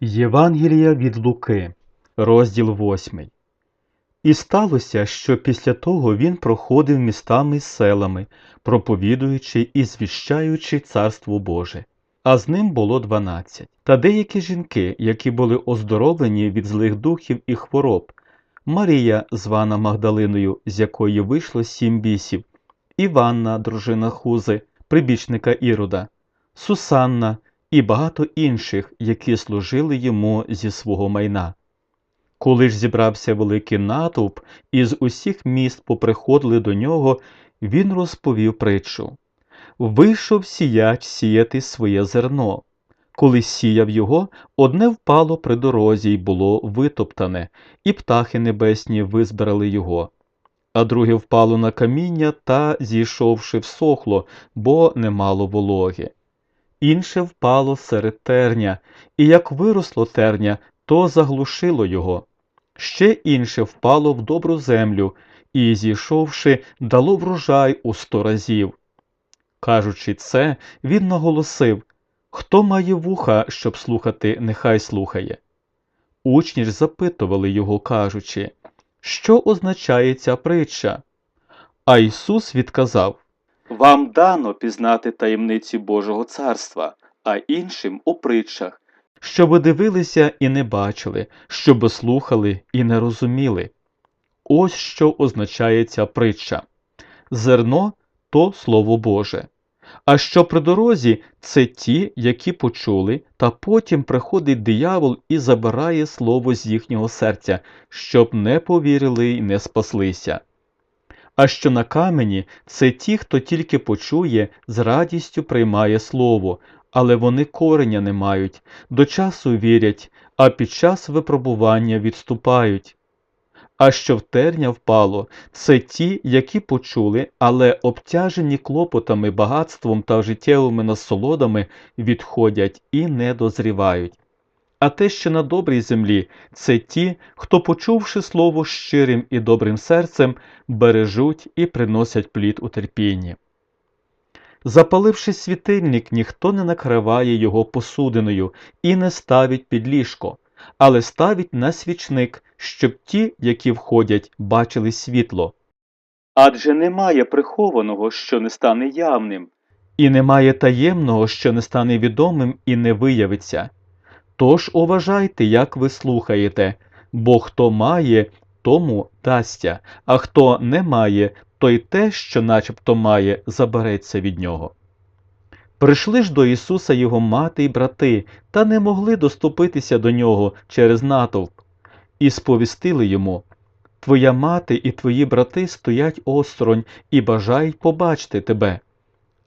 Євангелія від Луки, розділ 8. І сталося, що після того він проходив містами й селами, проповідуючи і звіщаючи царство Боже. А з ним було дванадцять. Та деякі жінки, які були оздоровлені від злих духів і хвороб, Марія, звана Магдалиною, з якої вийшло сім бісів, Іванна, дружина Хузи, прибічника Ірода, Сусанна і багато інших, які служили йому зі свого майна. Коли ж зібрався великий натовп, і з усіх міст поприходили до нього, він розповів притчу. Вийшов сіяч сіяти своє зерно. Коли сіяв його, одне впало при дорозі й було витоптане, і птахи небесні визбирали його. А друге впало на каміння та, зійшовши, всохло, бо не мало вологи. Інше впало серед терня, і як виросло терня, то заглушило його. Ще інше впало в добру землю, і, зійшовши, дало врожай у сто разів. Кажучи це, він наголосив Хто має вуха, щоб слухати, нехай слухає. Учні ж запитували його, кажучи, що означає ця притча? А Ісус відказав Вам дано пізнати таємниці Божого царства, а іншим у притчах, щоб дивилися і не бачили, щоб слухали і не розуміли. Ось що означає ця притча. Зерно то Слово Боже. А що при дорозі це ті, які почули, та потім приходить диявол і забирає слово з їхнього серця, щоб не повірили й не спаслися. А що на камені це ті, хто тільки почує, з радістю приймає слово, але вони кореня не мають, до часу вірять, а під час випробування відступають. А що в терня впало, це ті, які почули, але обтяжені клопотами, багатством та життєвими насолодами відходять і не дозрівають. А те, що на добрій землі, це ті, хто, почувши слово щирим і добрим серцем, бережуть і приносять плід у терпінні. Запаливши світильник, ніхто не накриває його посудиною і не ставить під ліжко, але ставить на свічник, щоб ті, які входять, бачили світло. Адже немає прихованого, що не стане явним, і немає таємного, що не стане відомим і не виявиться. Тож уважайте, як ви слухаєте, бо хто має, тому дасться, а хто не має, той те, що начебто має, забереться від нього. Прийшли ж до Ісуса його мати й брати, та не могли доступитися до нього через натовп, і сповістили йому Твоя мати і твої брати стоять осторонь і бажають побачити тебе.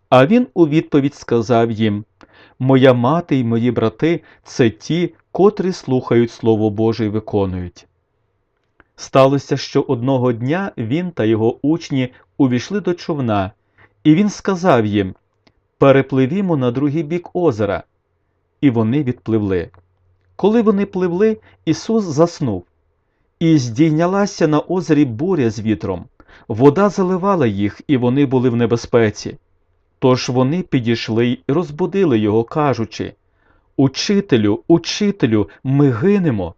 А він у відповідь сказав їм Моя мати й мої брати це ті, котрі слухають Слово Боже й виконують. Сталося, що одного дня він та його учні увійшли до човна, і він сказав їм Перепливімо на другий бік озера. І вони відпливли. Коли вони пливли, Ісус заснув. І здійнялася на озері буря з вітром. Вода заливала їх, і вони були в небезпеці. Тож вони підійшли й розбудили його, кажучи Учителю, учителю, ми гинемо.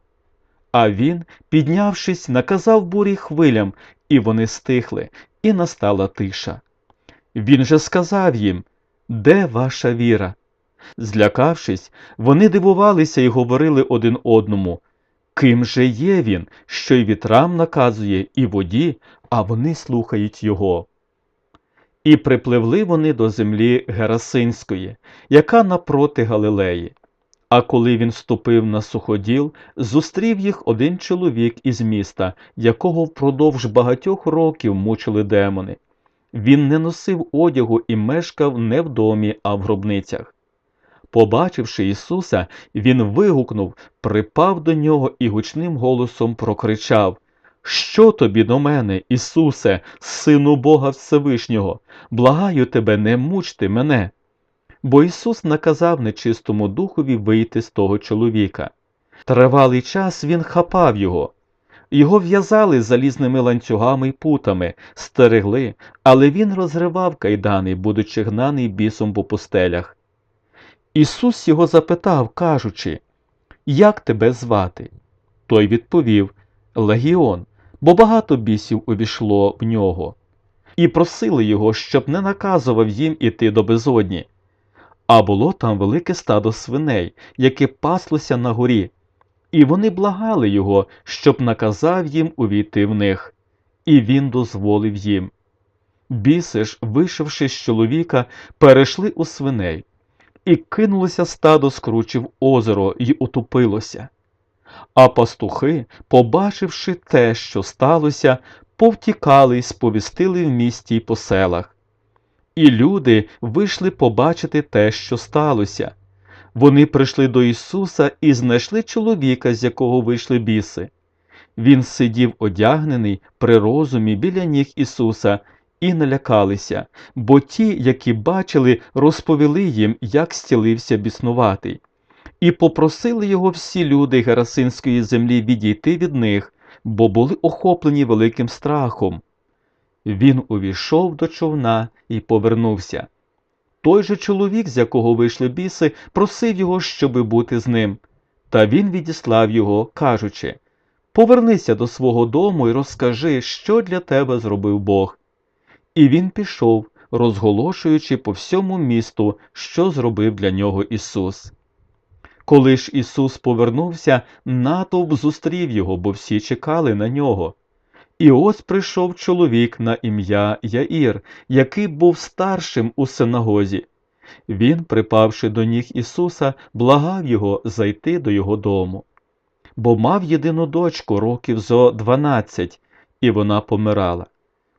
А він, піднявшись, наказав бурі хвилям, і вони стихли, і настала тиша. Він же сказав їм Де ваша віра? Злякавшись, вони дивувалися і говорили один одному Ким же є він, що й вітрам наказує, і воді, а вони слухають його. І припливли вони до землі Герасинської, яка напроти Галилеї. А коли він ступив на суходіл, зустрів їх один чоловік із міста, якого впродовж багатьох років мучили демони. Він не носив одягу і мешкав не в домі, а в гробницях. Побачивши Ісуса, він вигукнув, припав до нього і гучним голосом прокричав Що тобі до мене, Ісусе, Сину Бога Всевишнього? Благаю тебе, не мучти мене. Бо Ісус наказав нечистому духові вийти з того чоловіка. Тривалий час він хапав його. Його в'язали залізними ланцюгами й путами, стерегли, але він розривав кайдани, будучи гнаний бісом по пустелях. Ісус його запитав, кажучи Як тебе звати? Той відповів Легіон, бо багато бісів увійшло в нього, і просили його, щоб не наказував їм іти до безодні. А було там велике стадо свиней, яке паслося на горі, і вони благали його, щоб наказав їм увійти в них, і він дозволив їм. Біси ж, вийшовши з чоловіка, перейшли у свиней, і кинулося стадо скручив озеро й утопилося. А пастухи, побачивши те, що сталося, повтікали й сповістили в місті й по селах. І люди вийшли побачити те, що сталося. Вони прийшли до Ісуса і знайшли чоловіка, з якого вийшли біси. Він сидів одягнений при розумі біля ніг Ісуса, і налякалися, бо ті, які бачили, розповіли їм, як стілився біснуватий. І попросили його всі люди Герасинської землі відійти від них, бо були охоплені великим страхом. Він увійшов до човна і повернувся. Той же чоловік, з якого вийшли біси, просив його, щоби бути з ним. Та він відіслав його, кажучи Повернися до свого дому і розкажи, що для тебе зробив Бог. І він пішов, розголошуючи по всьому місту, що зробив для нього Ісус. Коли ж Ісус повернувся, натовп зустрів його, бо всі чекали на нього. І ось прийшов чоловік на ім'я Яїр, який був старшим у синагозі. Він, припавши до ніг Ісуса, благав його зайти до його дому. Бо мав єдину дочку років зо дванадцять, і вона помирала.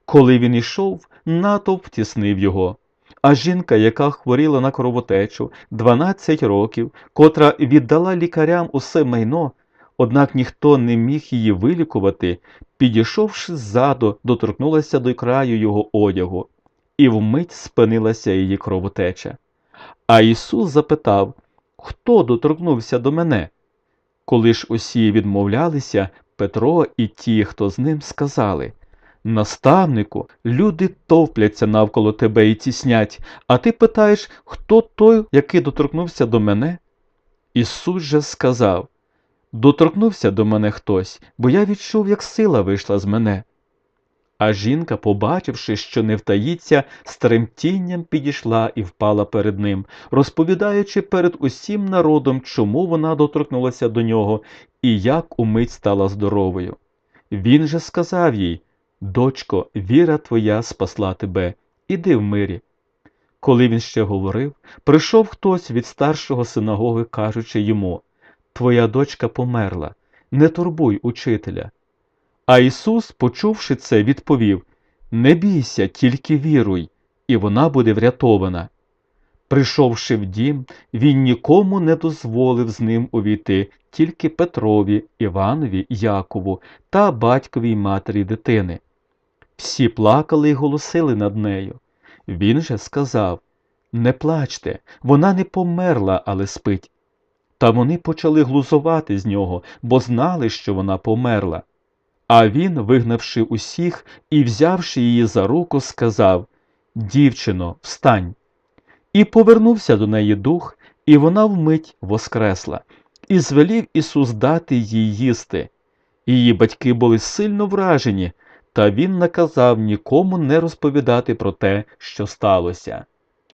Коли він ішов, натовп тіснив його. А жінка, яка хворіла на кровотечу 12 років, котра віддала лікарям усе майно, однак ніхто не міг її вилікувати, підійшовши ззаду, доторкнулася до краю його одягу, і вмить спинилася її кровотеча. А Ісус запитав, хто доторкнувся до мене? Коли ж усі відмовлялися, Петро і ті, хто з ним, сказали Наставнику, люди товпляться навколо тебе і тіснять, а ти питаєш, хто той, який доторкнувся до мене? Ісус же сказав Доторкнувся до мене хтось, бо я відчув, як сила вийшла з мене. А жінка, побачивши, що не втаїться, з тремтінням підійшла і впала перед ним, розповідаючи перед усім народом, чому вона доторкнулася до нього і як умить стала здоровою. Він же сказав їй Дочко, віра твоя спасла тебе, іди в мирі. Коли він ще говорив, прийшов хтось від старшого синагоги, кажучи йому Твоя дочка померла, не турбуй учителя. А Ісус, почувши це, відповів Не бійся, тільки віруй, і вона буде врятована. Прийшовши в дім, він нікому не дозволив з ним увійти, тільки Петрові, Іванові, Якову та батьковій матері дитини. Всі плакали й голосили над нею. Він же сказав Не плачте, вона не померла, але спить. Та вони почали глузувати з нього, бо знали, що вона померла. А він, вигнавши усіх і взявши її за руку, сказав Дівчино, встань. І повернувся до неї дух, і вона вмить воскресла, і звелів Ісус дати їй їсти. Її батьки були сильно вражені, та він наказав нікому не розповідати про те, що сталося.